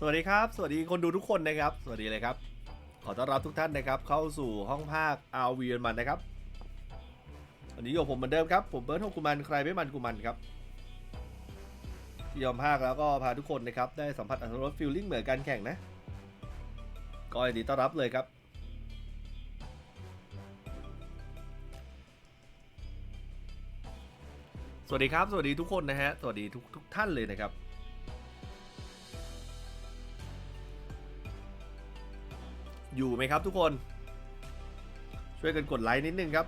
สวัสดีครับ สวัสดีคนดูทุกคนนะครับ สวัสดีเลยครับ ขอต้อนรับทุกท่านนะครับ เข้าสู่ห้องภาคอาวีมันนะครับ วันนี้อยู่กับผมเหมือนเดิมครับ ผมเบิร์ดของกุมันใครไม่มันกุมันครับยอมภาคแล้วก็พาทุกคนนะครับ ได้สัมผัสอรรถรสฟิลลิ่งเหมือนการแข่งนะ ก็ยินดีต้อนรับเลยครับ สวัสดีครับ สวัสดีทุกคนนะฮะ สวัสดีทุกทุกท่านเลยนะครับ อยู่ไหมครับทุกคน ช่วยกันกดไลค์นิดนึงครับ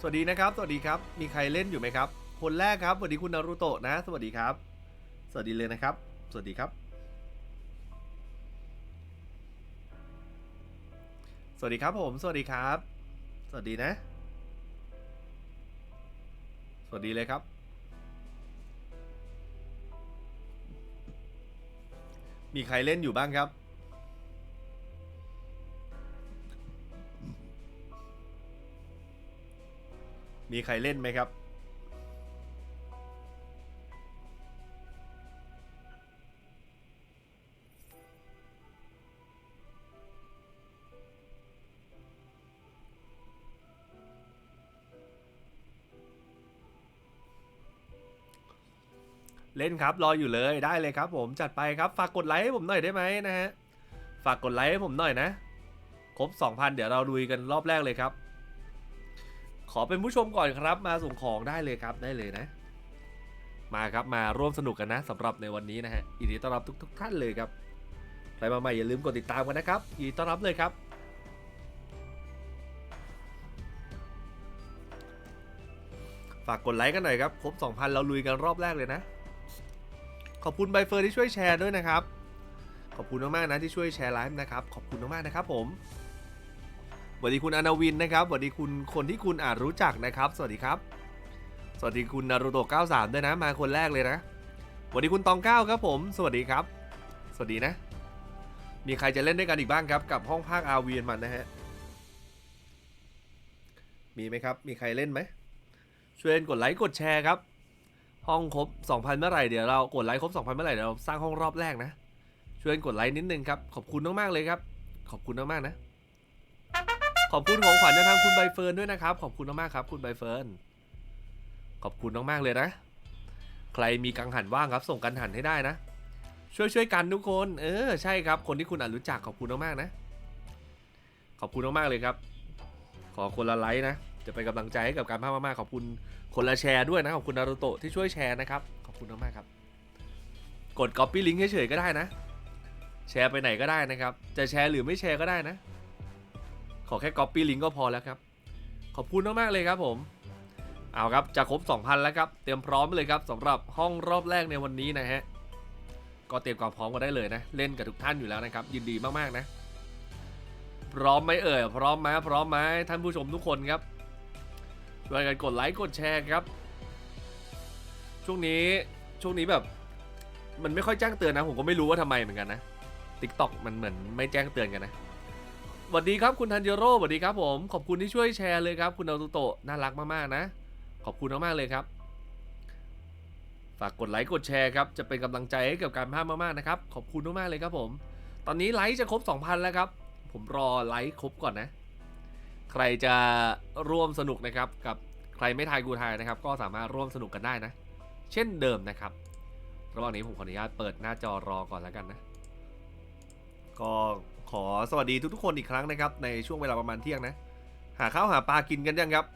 สวัสดีนะครับ สวัสดีครับ มีใครเล่นอยู่ไหมครับ คนแรกครับ สวัสดีคุณนารุโตะนะ สวัสดีครับ สวัสดีเลยนะครับ สวัสดีครับ สวัสดีครับผม สวัสดีครับ สวัสดีนะ สวัสดีเลยครับ มีใครเล่นอยู่บ้างครับ มีใครเล่นไหมครับ เล่นครับรออยู่เลยได้เลยครับ ผมจัดไปครับฝากกดไลค์ให้ผมหน่อยได้ไหมนะฮะฝากกดไลค์ให้ผมหน่อยนะ ครบ 2,000 เดี๋ยวเราลุยกันรอบแรกเลยครับ ขอเป็นผู้ชมก่อนครับ มาส่งของได้เลยครับได้เลยนะ มาครับมาร่วมสนุกกันนะสำหรับในวันนี้นะฮะยินดีต้อนรับทุกทท่านเลยครับใครมาใหม่อย่าลืมกดติดตามกันนะครับยินดีต้อนรับเลยครับฝากกดไลค์กันหน่อยครับ ครบ 2,000 เราลุยกันรอบแรกเลยนะ ขอบคุณใบเฟิร์นที่ช่วยแชร์ด้วยนะครับ ขอบคุณมากๆนะที่ช่วยแชร์ไลฟ์นะครับ ขอบคุณมากๆนะครับผมสวัสดีคุณอนาวินนะครับสวัสดีคุณคนที่คุณอาจรู้จักนะครับ สวัสดีครับ สวัสดีคุณนารูโตะ93 ด้วยนะ มาคนแรกเลยนะสวัสดีคุณตองเก้าครับผม สวัสดีครับ สวัสดีนะ มีใครจะเล่นด้วยกันอีกบ้างครับกับห้องภาคอาวีนมันนะฮะ มีไหมครับ มีใครเล่นไหมช่วยกดไลค์กดแชร์ครับ ห้องครบ 2,000 เมื่อไหร่เดี๋ยวเรากดไลค์ครบ 2,000 เมื่อไหร่เดี๋ยวเราสร้างห้องรอบแรกนะ ช่วยกดไลค์นิดนึงครับ ขอบคุณมากๆเลยครับ ขอบคุณมากๆนะ ขอบคุณของขวัญจากทางคุณใบเฟิร์นด้วยนะครับ ขอบคุณมากๆครับ คุณใบเฟิร์น ขอบคุณมากๆเลยนะ ใครมีกังหันว่างครับ ส่งกังหันให้ได้นะ ช่วยช่วยๆกันทุกคน เออ ใช่ครับ คนที่คุณอาจรู้จักขอบคุณมากๆนะ ขอบคุณมากๆเลยครับ ขอคนละไลค์นะ จะเป็นกำลังใจให้กับการภาคมากๆขอบคุณคนละแชร์ด้วยนะขอบคุณนารุโตะที่ช่วยแชร์นะครับขอบคุณมากๆครับ กด copy link เฉยๆก็ได้นะ แชร์ไปไหนก็ได้นะครับ จะแชร์หรือไม่แชร์ก็ได้นะ ขอแค่ copy link ก็พอแล้วครับ ขอบคุณมากๆเลยครับผมเอาครับจะครบ 2,000 แล้วครับ เตรียมพร้อมเลยครับสำหรับห้องรอบแรกในวันนี้นะฮะก็เตรียมความพร้อมกันได้เลยนะ เล่นกับทุกท่านอยู่แล้วนะครับ ยินดีมากๆนะ พร้อมไหมเอ่ยพร้อมไหมพร้อมไหมท่านผู้ชมทุกคนครับ ช่วยกันกดไลค์กดแชร์ครับ ช่วงนี้ช่วงนี้แบบ มันไม่ค่อยแจ้งเตือนนะ ผมก็ไม่รู้ว่าทำไมเหมือนกันนะ t ิ k t o k มันเหมือนไม่แจ้งเตือนกันนะสวัสดีครับคุณทันเยโร่สวัสดีครับผม ขอบคุณที่ช่วยแชร์เลยครับ คุณนารูโตะน่ารักมากๆนะ ขอบคุณมากๆเลยครับฝากกดไลค์กดแชร์ครับ จะเป็นกำลังใจให้กับการภาพมากๆนะครับ ขอบคุณมากๆเลยครับผม ตอนนี้ไลค์จะครบ 2,000 แล้วครับ ผมรอไลค์ครบก่อนนะ ใครจะร่วมสนุกนะครับกับใครไม่ทายกูทายนะครับ ก็สามารถร่วมสนุกกันได้นะ เช่นเดิมนะครับ ระหว่างนี้ผมขออนุญาตเปิดหน้าจอรอก่อนแล้วกันนะ ก็ขอสวัสดีทุกๆคนอีกครั้งนะครับ ในช่วงเวลาประมาณเที่ยงนะ หาข้าวหาปลากินกันยังครับ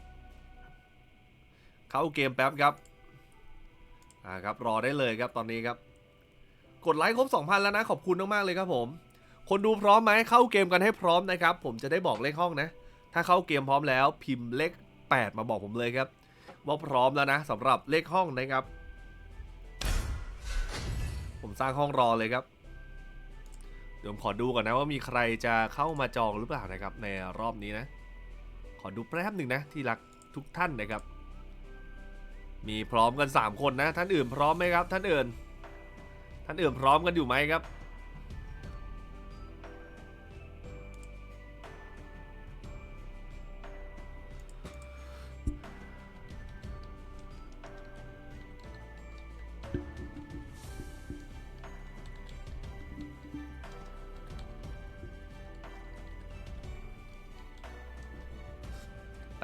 เข้าเกมแป๊บครับอ่าครับรอได้เลยครับตอนนี้ครับ กดไลค์ครบ 2,000 แล้วนะ ขอบคุณมากๆเลยครับผม คนดูพร้อมไหมเข้าเกมกันให้พร้อมนะครับ ผมจะได้บอกเลขห้องนะ ถ้าเข้าเกมพร้อมแล้วพิมพ์เลข 8 มาบอกผมเลยครับ ว่าพร้อมแล้วนะสำหรับเลขห้องนะครับ ผมสร้างห้องรอเลยครับ เดี๋ยวผมขอดูก่อนนะว่ามีใครจะเข้ามาจองหรือเปล่านะครับ ในรอบนี้นะ ขอดูแป๊บหนึ่งนะที่รักทุกท่านนะครับ มีพร้อมกัน 3 คนนะ ท่านอื่นพร้อมไหมครับ ท่านอื่น ท่านอื่นพร้อมกันอยู่ไหมครับ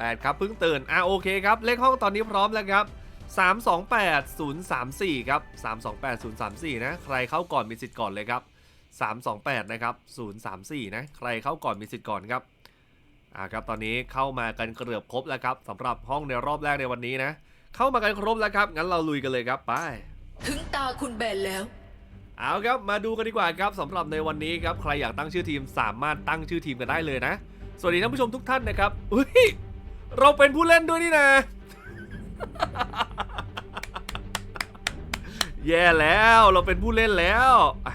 8 ครับเพิ่งตื่น อะโอเคครับ เลขห้องตอนนี้พร้อมแล้วครับ328034 ครับ 328034 นะ ใครเข้าก่อนมีสิทธิ์ก่อนเลยครับ 328 นะครับ 034 นะ ใครเข้าก่อนมีสิทธิ์ก่อนครับ อ่าครับ ตอนนี้เข้ามากันเกือบครบแล้วครับสำหรับห้องในรอบแรกในวันนี้นะ เข้ามากันครบแล้วครับ งั้นเราลุยกันเลยครับ ไป ถึงตาคุณแบนแล้ว เอาครับ มาดูกันดีกว่าครับสำหรับในวันนี้ครับ ใครอยากตั้งชื่อทีมสามารถตั้งชื่อทีมกันได้เลยนะ สวัสดีท่านผู้ชมทุกท่านนะครับ อุ้ย เราเป็นผู้เล่นด้วยนี่นะ แย่แล้วเราเป็นผู้เล่นแล้วอะ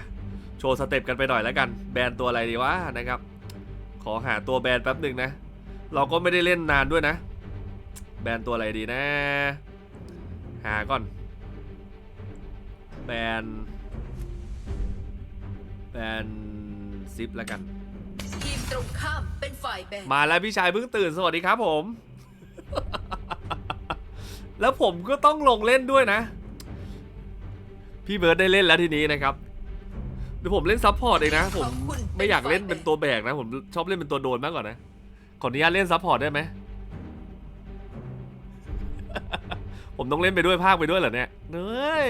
โชว์สเต็ปกันไปหน่อยแล้วกัน แบนตัวอะไรดีวะนะครับ ขอหาตัวแบนแป๊บหนึ่งนะ เราก็ไม่ได้เล่นนานด้วยนะ แบนตัวอะไรดีนะ หาก่อน แบน แบนซิปแล้วกัน ทีมตรงข้ามเป็นฝ่ายแบน มาแล้วพี่ชายเพิ่งตื่นสวัสดีครับผม แล้วผมก็ต้องลงเล่นด้วยนะ พี่เบิร์ดได้เล่นแล้วทีนี้นะครับเดี๋ยวผมเล่นซับพอร์ตเองนะ ผมไม่อยากเล่นเป็นตัวแบกนะ ผมชอบเล่นเป็นตัวโดนมากกว่านะ ขออนุญาตเล่นซับพอร์ตได้ไหม ผมต้องเล่นไปด้วยภาคไปด้วยเหรอเนี่ยเฮ้ย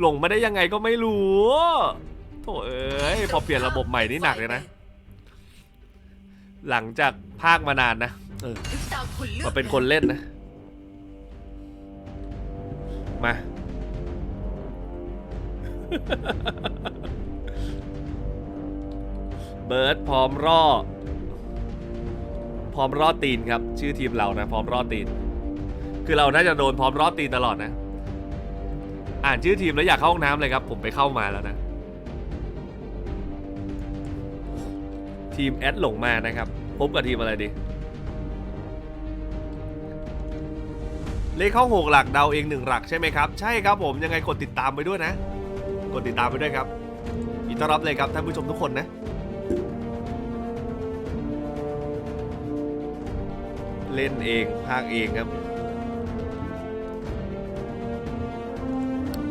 หลงมาได้ยังไงก็ไม่รู้โถเอ้ยพอเปลี่ยนระบบใหม่นี่หนักเลยนะ หลังจากภาคมานานนะ เออถึงตาคุณเลือกมาเป็นคนเล่นนะ มา เบิร์ดพร้อมรอพร้อมรอดตีนครับ ชื่อทีมเรานะ พร้อมรอดตีน คือเราน่าจะโดนพร้อมรอดตีนตลอดนะ อ่านชื่อทีมแล้วอยากเข้าห้องน้ำเลยครับ ผมไปเข้ามาแล้วนะ ทีมแอดหลงมานะครับ พบกับทีมอะไรดี เลขเข้าหกหลักเดาเองหนึ่งหลักใช่ไหมครับ ใช่ครับผมยังไงกดติดตามไปด้วยนะ กดติดตามไปด้วยครับยินดีต้อนรับเลยครับท่านผู้ชมทุกคนนะ เล่นเองภาคเองครับ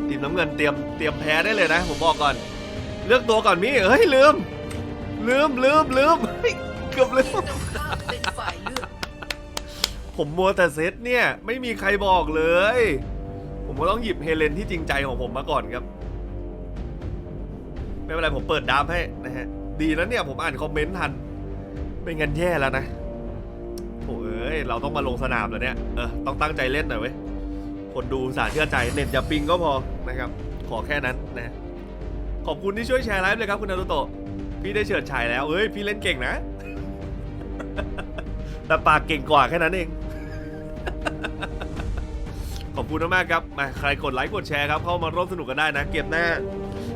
ทีมน้ำเงินเตรียมเตรียมแพ้ได้เลยนะ ผมบอกก่อน เลือกตัวก่อนมี่เฮ้ยลืม ลืมลืมลืมเฮ้ยกือบลืม ผมมัวแต่เซตเนี่ย ไม่มีใครบอกเลย ผมก็ต้องหยิบเฮเลนที่จริงใจของผมมาก่อนครับ ไม่เป็นไรผมเปิดดามให้นะฮะ ดีแล้วเนี่ยผมอ่านคอมเมนต์ทันไม่งั้นแย่แล้วนะโถเอ้ยเราต้องมาลงสนามแล้วเนี่ย เออต้องตั้งใจเล่นหน่อยเว้ย คนดูสาเชื่อใจเน็ตอย่าปิงก็พอนะครับ ขอแค่นั้นนะ ขอบคุณที่ช่วยแชร์ไลฟ์เลยครับคุณนารุโตะ พี่ได้เฉิดฉายแล้วเอ้ยพี่เล่นเก่งนะแต่ปากเก่งกว่าแค่นั้นเอง ขอบคุณมากๆครับมาใครกดไลค์กดแชร์ครับ เข้ามาร่วมสนุกกันได้นะ เก็บหน้า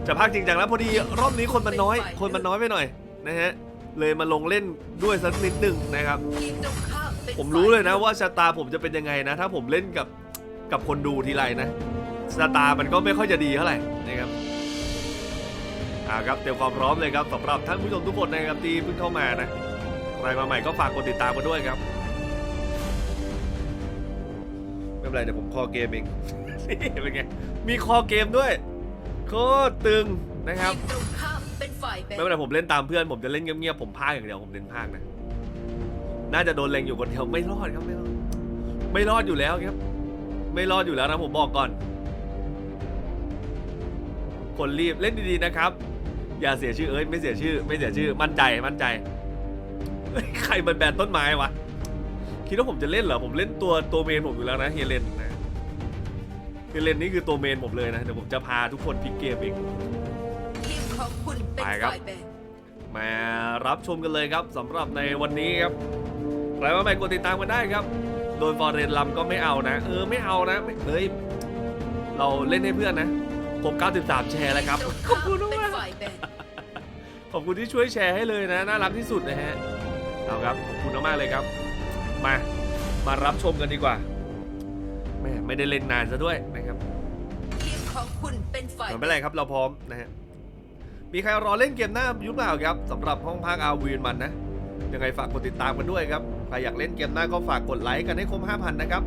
จะพักจริงจังแล้วพอดีรอบนี้คนมันน้อย คนมันน้อยไปหน่อยนะฮะ เลยมาลงเล่นด้วยสักนิดหนึ่งนะครับ ทีมตรงข้ามเป็นผมรู้เลยนะว่าชะตาผมจะเป็นยังไงนะ ถ้าผมเล่นกับกับคนดูทีไรนะชะตามันก็ไม่ค่อยจะดีเท่าไหร่นะครับอ่าครับเตรียมความพร้อมเลยครับสำหรับท่านผู้ชมทุกคนนะครับที่เพิ่งเข้ามานะใครมาใหม่ก็ฝากกดติดตามมาด้วยครับ เป็นไรเดี๋ยวผมคอเกมเอง นี่เป็นไง มีคอเกมด้วย โคตรตึงนะครับ ทีมตรงข้ามเป็นฝ่ายแบนไม่เป็นไรผมเล่นตามเพื่อนผมจะเล่นเงียบๆผมพากอย่างเดียวผมเน้นพากนะ น่าจะโดนเล็งอยู่คนเดียวไม่รอดครับไม่รอดไม่รอดอยู่แล้วครับ ไม่รอดอยู่แล้วนะผมบอกก่อน คนรีบเล่นดีๆนะครับ อย่าเสียชื่อเอ้ยไม่เสียชื่อ ไม่เสียชื่อมั่นใจมั่นใจเฮ้ยใครมันแบนต้นไม้วะ คิดว่าผมจะเล่นเหรอ ผมเล่นตัวตัวเมนผมอยู่แล้วนะเฮเลนนะเฮเลนนี่คือตัวเมนผมเลยนะ เดี๋ยวผมจะพาทุกคนพลิกเกมเอง ทีมของคุณเป็นไปครับฝ่ายแบนมารับชมกันเลยครับสำหรับในวันนี้ครับใครมาใหม่กดติดตามกันได้ครับ โดนฟอร์เรนลำก็ไม่เอานะ เออไม่เอานะไม่เฮ้ยเราเล่นให้เพื่อนนะผม93 แชร์แล้วครับตรงขอบข้ามคุณเป็นมากฝ่ายแบนขอบคุณที่ช่วยแชร์ให้เลยนะ น่ารักที่สุดนะฮะ เอาครับ ขอบคุณมากๆเลยครับ มา มารับชมกันดีกว่าแม่ไม่ได้เล่นนานซะด้วยนะครับทีมของคุณเป็นฝ่ายไม่เป็นไรครับเราพร้อมนะฮะมีใครรอเล่นเกมหน้ายุคเปล่าครับสำหรับห้องพักอาวีนมันนะยังไงฝากกดติดตามกันด้วยครับใครอยากเล่นเกมหน้าก็ฝากกดไลค์กันให้ครบ5,000นะครับ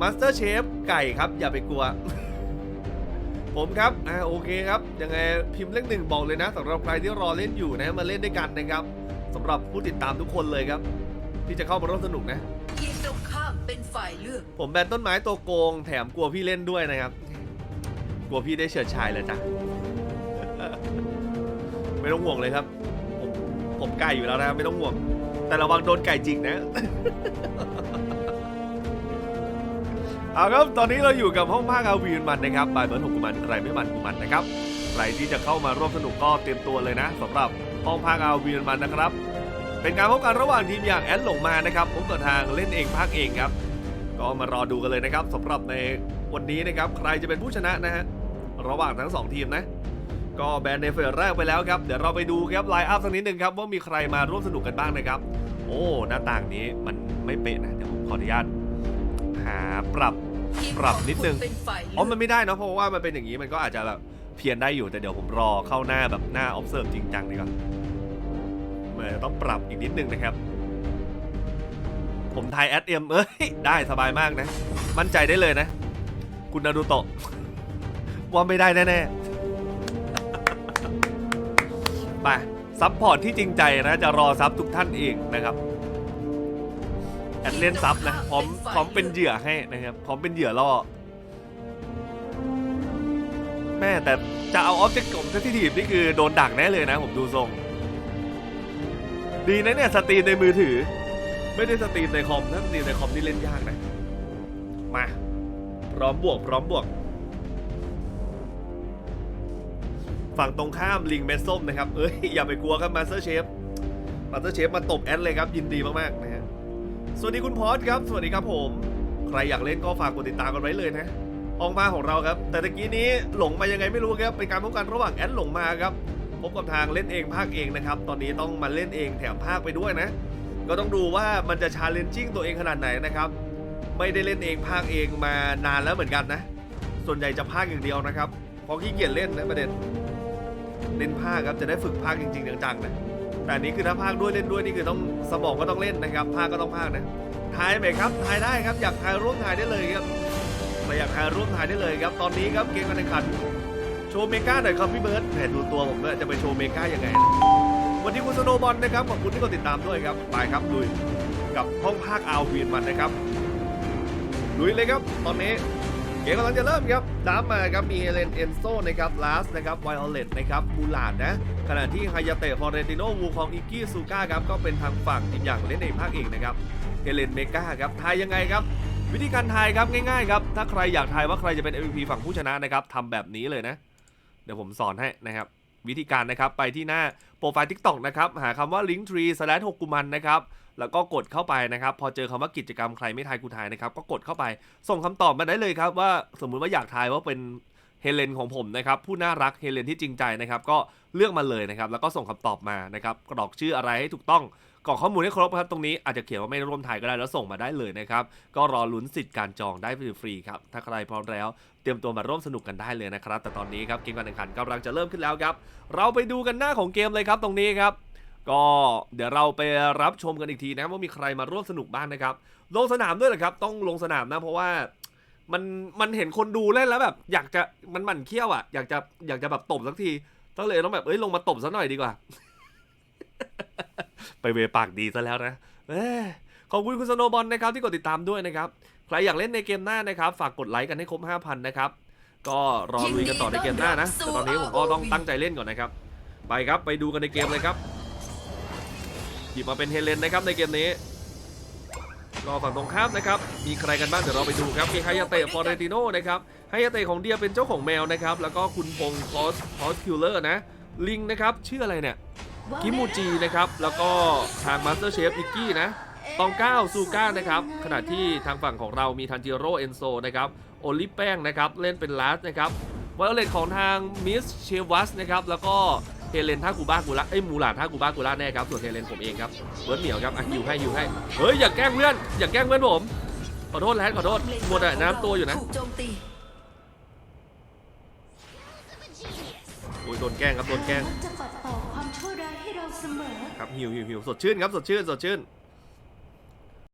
Master Chef ไก่ครับ อย่าไปกลัว ผมครับอ่าโอเคครับยังไงพิมพ์เลขหนึ่งบอกเลยนะสำหรับใครที่รอเล่นอยู่นะมาเล่นด้วยกันนะครับสำหรับผู้ติดตามทุกคนเลยครับ ที่จะเข้ามาร่วมสนุกนะทีมตรงข้ามเป็นฝ่ายเลือก ผมแบนต้นไม้ตัวโกง แถมกลัวพี่เล่นด้วยนะครับ กลัวพี่ได้เฉิดฉายเลยจ้ะ ไม่ต้องห่วงเลยครับ ผมผมไก่อยู่แล้วนะครับไม่ต้องห่วง แต่ระวังโดนไก่จิกนะ เอาครับตอนนี้เราอยู่กับห้องภาคอาวีนมันนะครับบายเบิร์ดหกกุมันใครไม่มันกุมันนะครับ ใครที่จะเข้ามาร่วมสนุกก็เตรียมตัวเลยนะสำหรับห้องภาคอาวีนมันนะครับ เป็นการพบกันระหว่างทีมอย่างแอดหลงมานะครับผมกับทางเล่นเองภาคเองครับ ก็มารอดูกันเลยนะครับสำหรับในวันนี้นะครับใครจะเป็นผู้ชนะนะฮะระหว่างทั้งสองทีมนะ ก็แบนในเฟสแรกไปแล้วครับ เดี๋ยวเราไปดูครับไลน์อัพสักนิดหนึ่งครับว่ามีใครมาร่วมสนุกกันบ้างนะครับ โอ้หน้าต่างนี้มันไม่เป๊ะนะเดี๋ยวผมขออนุญาตหาปรับทีมปรับของนิดคุนึณงเป็นฝ่ายเลือ๋ออกมันไม่ได้เนอะเพราะว่ามันเป็นอย่างนี้มันก็อาจจะแบบเพี้ยนได้อยู่แต่เดี๋ยวผมรอเข้าหน้าแบบหน้า observe จริงจังดีกว่า มันอาจจะต้องปรับอีกนิดนึงนะครับ ผมทายแอดเอ็มเอ้ย ได้สบายมากนะ มั่นใจได้เลยนะ คุณนารูโตะว่าไม่ได้แน่ๆไปซับพอร์ตที่จริงใจนะจะรอซับทุกท่านเองนะครับแอดเล่นซับนะพร้อมพร้อมเป็นเหยื่อให้นะครับพร้อมเป็นเหยื่อล่อแม่แต่จะเอาออบเจกต์ของเซนซิทีฟนี่คือโดนดักแน่เลยนะผมดูทรง ดีนะเนี่ยสตรีมในมือถือ ไม่ได้สตรีมในคอมถ้าสตรีมในคอมนี่เล่นยากนะมา พร้อมบวก พร้อมบวก ฝั่งตรงข้ามลิงเมสส้มนะครับ เอ้ย อย่าไปกลัวครับมาสเตอร์เชฟมาสเตอร์เชฟมาตบแอดเลยครับ ยินดีมาก ๆ นะฮะสวัสดีคุณพอสครับ สวัสดีครับผม ใครอยากเล่นก็ฝากกดติดตามกันไว้เลยนะห้องมาของเราครับ แต่ตะกี้นี้หลงมายังไงไม่รู้ครับเป็นการพบกันระหว่างแอดหลงมาครับ พบกับทางเล่นเองภาคเองนะครับ ตอนนี้ต้องมาเล่นเองแถมภาคไปด้วยนะ ก็ต้องดูว่ามันจะชาเลนจิ้งตัวเองขนาดไหนนะครับ ไม่ได้เล่นเองภาคเองมานานแล้วเหมือนกันนะ ส่วนใหญ่จะภาคอย่างเดียวนะครับ เพราะขี้เกียจเล่นนะประเด็น เล่นภาคครับจะได้ฝึกภาคจริงๆจังๆนะ แต่นี้คือถ้าภาคด้วยเล่นด้วยนี่คือต้องสมองก็ต้องเล่นนะครับ ภาคก็ต้องภาคนะ ทายไหมครับ ทายได้ครับ อยากทายร่วมทายได้เลยครับใครอยากทายร่วมทายได้เลยครับ ตอนนี้ครับเกมการแข่งขัน ว์เมกาหน่อยครับพี่เบิร์ตแหมดูตัวผมด้วยจะไปโชว์เมกายังไงนะวันนี้คุณสโนบอลนะครับขอบคุณที่กดติดตามด้วยครับไปครับลุยกับห้องภาคอาวีนมันนะครับลุยเลยครับ ตอนนี้เกมกำลังจะเริ่มครับตามมาครับมีเฮเลนเอนโซนะครับลาสนะครับไวโอเลตนะครับมูลาดนะขณะที่ไฮยาเตะฟอร์เรติโนวูคองอิกกี้ซูก้าครับก็เป็นทางฝั่งทีมอย่างเล่นในภาคเอกนะครับเฮเลนเมกาครับทายยังไงครับ วิธีการทายครับง่ายๆครับถ้าใครอยากทายว่าใครจะเป็น MVP ฝั่งผู้ชนะนะครับทำแบบนี้เลยนะ เดี๋ยวผมสอนให้นะครับวิธีการนะครับไปที่หน้าโปรไฟล์ TikTok นะครับหาคำว่า linktree slash 6กุมันนะครับแล้วก็กดเข้าไปนะครับ พอเจอคำว่ากิจกรรมใครไม่ทายกูทายนะครับ ก็กดเข้าไปส่งคำตอบมาได้เลยครับ ว่าสมมุติว่าอยากทายว่าเป็นเฮเลนของผมนะครับ ผู้น่ารักเฮเลนที่จริงใจนะครับ ก็เลือกมาเลยนะครับ แล้วก็ส่งคำตอบมานะครับกรอกชื่ออะไรให้ถูกต้อง กรอกข้อมูลให้ครบครับตรงนี้อาจจะเขียนว่าไม่ร่วมทายก็ได้แล้วส่งมาได้เลยนะครับ ก็รอลุ้นสิทธิ์การจองได้ฟรีๆครับ ถ้าใครพร้อมแล้ว เตรียมตัวมาร่วมสนุกกันได้เลยนะครับ แต่ตอนนี้ครับเกมการแข่งขันกำลังจะเริ่มขึ้นแล้วครับ เราไปดูกันหน้าของเกมเลยครับตรงนี้ครับ ก็เดี๋ยวเราไปรับชมกันอีกทีนะว่ามีใครมาร่วมสนุกบ้างนะครับ ลงสนามด้วยเหรอครับ ต้องลงสนามนะเพราะว่ามันมันเห็นคนดูเล่นแล้วแบบ อยากจะมันหมั่นเคี้ยวอะอยากจะอยากจะแบบตบสักทีต้องเลยต้องแบบเอ้ยลงมาตบซะหน่อยดีกว่า ไปเวปากดีซะแล้วนะเอ้ยขอบคุณคุณสโนว์บอลนะครับที่กดติดตามด้วยนะครับ ใครอยากเล่นในเกมหน้านะครับ ฝากกดไลค์กันให้ครบ 5,000 นะครับ ก็รอลุยกันต่อในเกมหน้านะแต่ตอนนี้ผมก็ต้องตั้งใจเล่นก่อนนะครับ ไปครับไปดูกันในเกมเลยครับ หยิบมาเป็นเฮเลนนะครับในเกมนี้รอฝั่งตรงข้ามนะครับ มีใครกันบ้างเดี๋ยวเราไปดูครับ มีไฮยาเตะฟอร์เรติโนนะครับไฮยาเตะของเดียเป็นเจ้าของแมวนะครับ แล้วก็คุณพงศ์คอสคอสคิลเลอร์นะ ลิงนะครับ ชื่ออะไรเนี่ย กิมูจีนะครับ แล้วก็ทางมาสเตอร์เชฟอิกกี้นะตองก้าวซูก้านะครับ ขณะที่ทางฝั่งของเรามีทันจิโร่เอนโซนะครับโอลิแป้งนะครับ เล่นเป็นลาสนะครับวอลเลตของทางมิสเชวัสนะครับ แล้วก็เฮเลนท่ากูบ้ากูละเอ้ยมูหลาท่ากูบ้ากูละแน่ครับ ส่วนเฮเลนผมเองครับเบิร์ดเหมียวครับอะอยู่ให้อยู่ให้ เฮ้ย อย่าแกล้งเพื่อน อย่าแกล้งเพื่อนผม ขอโทษแลดขอโทษหมดน้ำตัวอยู่นะโอ้ยโดนแกล้งครับโดนแกล้ง มอ ครับหิวหิวหิวสดชื่นครับสดชื่นสดชื่น